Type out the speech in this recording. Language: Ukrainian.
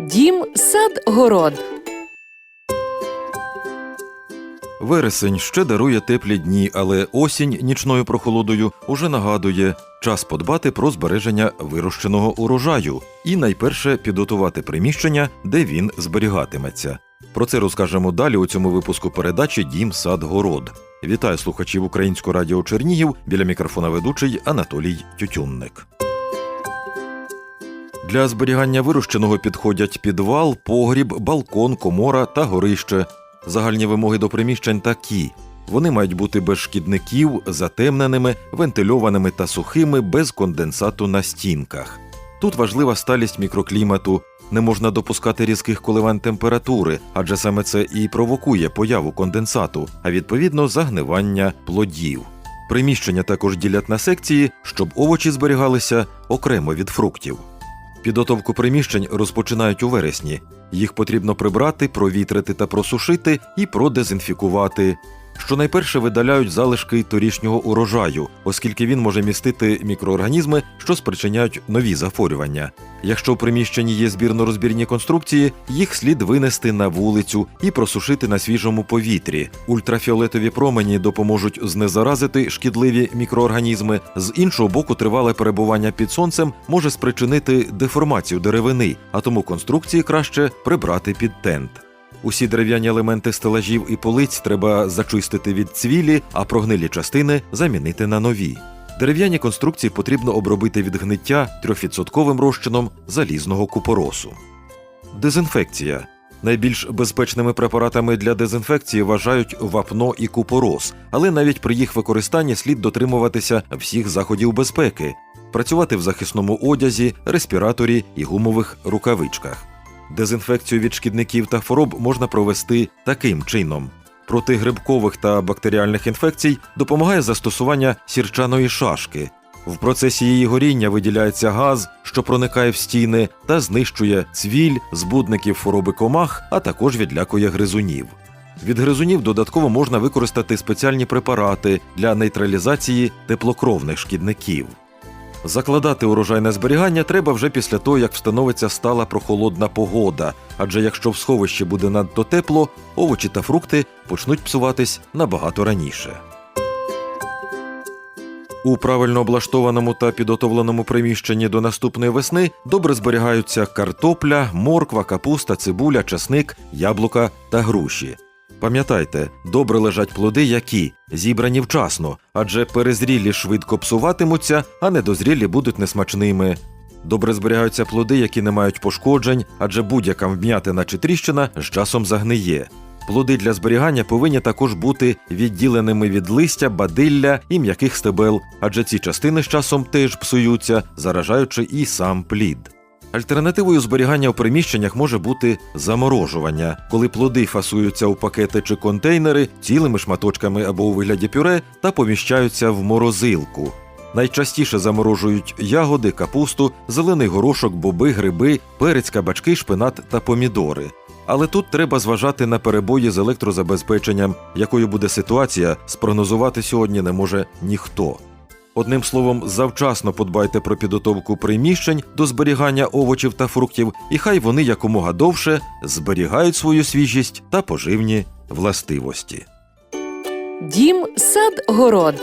Дім, сад, город. Вересень ще дарує теплі дні, але осінь нічною прохолодою уже нагадує час подбати про збереження вирощеного урожаю і найперше підготувати приміщення, де він зберігатиметься. Про це розкажемо далі у цьому випуску передачі Дім сад город. Вітаю слухачів Українського радіо Чернігів біля мікрофона ведучий Анатолій Тютюнник. Для зберігання вирощеного підходять підвал, погріб, балкон, комора та горище. Загальні вимоги до приміщень такі: вони мають бути без шкідників, затемненими, вентильованими та сухими, без конденсату на стінках. Тут важлива сталість мікроклімату. Не можна допускати різких коливань температури, адже саме це і провокує появу конденсату, а відповідно загнивання плодів. Приміщення також ділять на секції, щоб овочі зберігалися окремо від фруктів. Підготовку приміщень розпочинають у вересні. Їх потрібно прибрати, провітрити та просушити і продезінфікувати. Щонайперше видаляють залишки торішнього урожаю, оскільки він може містити мікроорганізми, що спричиняють нові захворювання. Якщо в приміщенні є збірно-розбірні конструкції, їх слід винести на вулицю і просушити на свіжому повітрі. Ультрафіолетові промені допоможуть знезаразити шкідливі мікроорганізми. З іншого боку, тривале перебування під сонцем може спричинити деформацію деревини, а тому конструкції краще прибрати під тент. Усі дерев'яні елементи стелажів і полиць треба зачистити від цвілі, а прогнилі частини замінити на нові. Дерев'яні конструкції потрібно обробити від гниття 3% розчином залізного купоросу. Дезінфекція. Найбільш безпечними препаратами для дезінфекції вважають вапно і купорос, але навіть при їх використанні слід дотримуватися всіх заходів безпеки, працювати в захисному одязі, респіраторі і гумових рукавичках. Дезінфекцію від шкідників та хвороб можна провести таким чином. Проти грибкових та бактеріальних інфекцій допомагає застосування сірчаної шашки. В процесі її горіння виділяється газ, що проникає в стіни та знищує цвіль, збудників хвороби комах, а також відлякує гризунів. Від гризунів додатково можна використати спеціальні препарати для нейтралізації теплокровних шкідників. Закладати урожайне зберігання треба вже після того, як встановиться стала прохолодна погода, адже якщо в сховищі буде надто тепло, овочі та фрукти почнуть псуватись набагато раніше. У правильно облаштованому та підготовленому приміщенні до наступної весни добре зберігаються картопля, морква, капуста, цибуля, часник, яблука та груші. Пам'ятайте, добре лежать плоди, які зібрані вчасно, адже перезрілі швидко псуватимуться, а недозрілі будуть несмачними. Добре зберігаються плоди, які не мають пошкоджень, адже будь-яка вм'ятина чи тріщина з часом загниє. Плоди для зберігання повинні також бути відділеними від листя, бадилля і м'яких стебел, адже ці частини з часом теж псуються, заражаючи і сам плід. Альтернативою зберігання у приміщеннях може бути заморожування, коли плоди фасуються у пакети чи контейнери цілими шматочками або у вигляді пюре та поміщаються в морозилку. Найчастіше заморожують ягоди, капусту, зелений горошок, боби, гриби, перець, кабачки, шпинат та помідори. Але тут треба зважати на перебої з електрозабезпеченням, якою буде ситуація, спрогнозувати сьогодні не може ніхто. Одним словом, завчасно подбайте про підготовку приміщень до зберігання овочів та фруктів, і хай вони якомога довше зберігають свою свіжість та поживні властивості. Дім, сад, город.